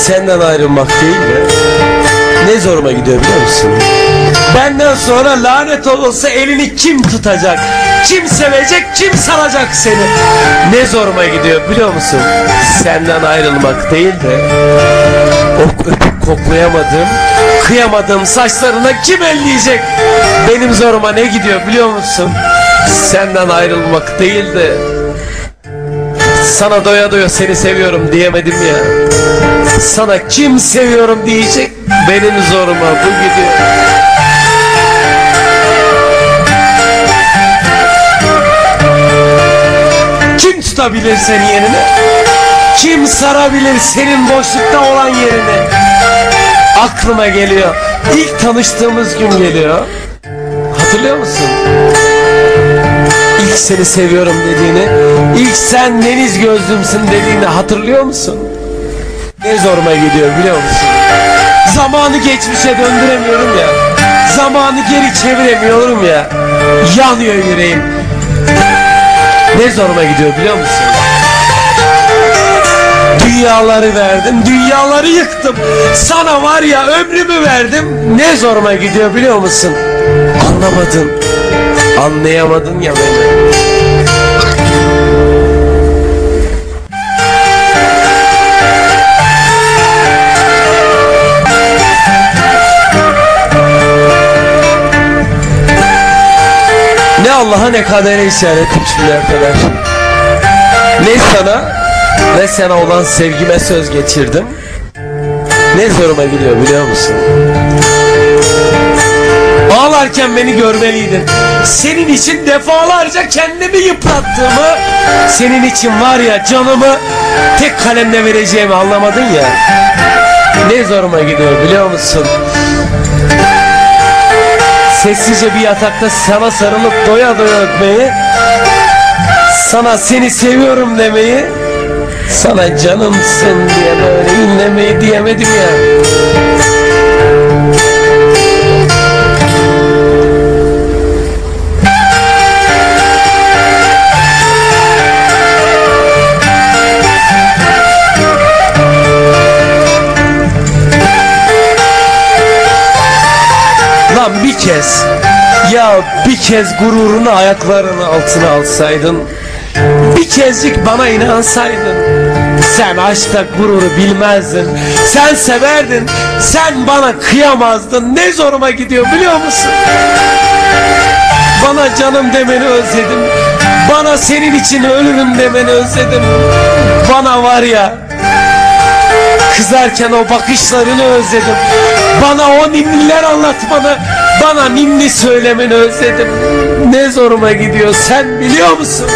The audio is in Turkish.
Senden ayrılmak değil de ne zoruma gidiyor biliyor musun? Benden sonra lanet olursa elini kim tutacak? Kim sevecek, kim saracak seni? Ne zoruma gidiyor biliyor musun? Senden ayrılmak değil de o öpüp koklayamadığım, kıyamadığım saçlarına kim elleyecek? Benim zoruma ne gidiyor biliyor musun? Senden ayrılmak değil de sana doya doya seni seviyorum diyemedim ya. Sana kim seviyorum diyecek benim zoruma bu gidiyor. Kim tutabilir seni yerine? Kim sarabilir senin boşlukta olan yerine? Aklıma geliyor. İlk tanıştığımız gün geliyor. Hatırlıyor musun? İlk seni seviyorum dediğini, ilk sen deniz gözlümsün dediğini hatırlıyor musun? Ne zoruma gidiyor biliyor musun? Zamanı geçmişe döndüremiyorum ya. Zamanı geri çeviremiyorum ya. Yanıyor yüreğim. Ne zoruma gidiyor biliyor musun? Dünyaları verdim, dünyaları yıktım. Sana var ya ömrümü verdim. Ne zoruma gidiyor biliyor musun? Anlamadın. Anlayamadın ya beni. Allah'a ne kadere isyan ettim şimdiye kadar. Ne sana ne sana olan sevgime söz geçirdim. Ne zoruma gidiyor biliyor musun? Ağlarken beni görmeliydin. Senin için defalarca kendimi yıprattığımı, senin için var ya canımı tek kalemle vereceğimi anlamadın ya. Ne zoruma gidiyor biliyor musun? Sessizce bir yatakta sana sarılıp doya doya öpmeyi, sana seni seviyorum demeyi, sana canımsın diye böyle inlemeyi diyemedim ya. Lan bir kez ya bir kez gururunu ayaklarının altına alsaydın bir kezcik bana inansaydın sen aşkta gururu bilmezdin sen severdin sen bana kıyamazdın ne zoruma gidiyor biliyor musun? Bana canım demeni özledim bana senin için ölürüm demeni özledim. Bana var ya Kızarken o bakışlarını özledim. Bana o ninniler anlatmanı, bana ninni söylemeni özledim. Ne zoruma gidiyor sen biliyor musun?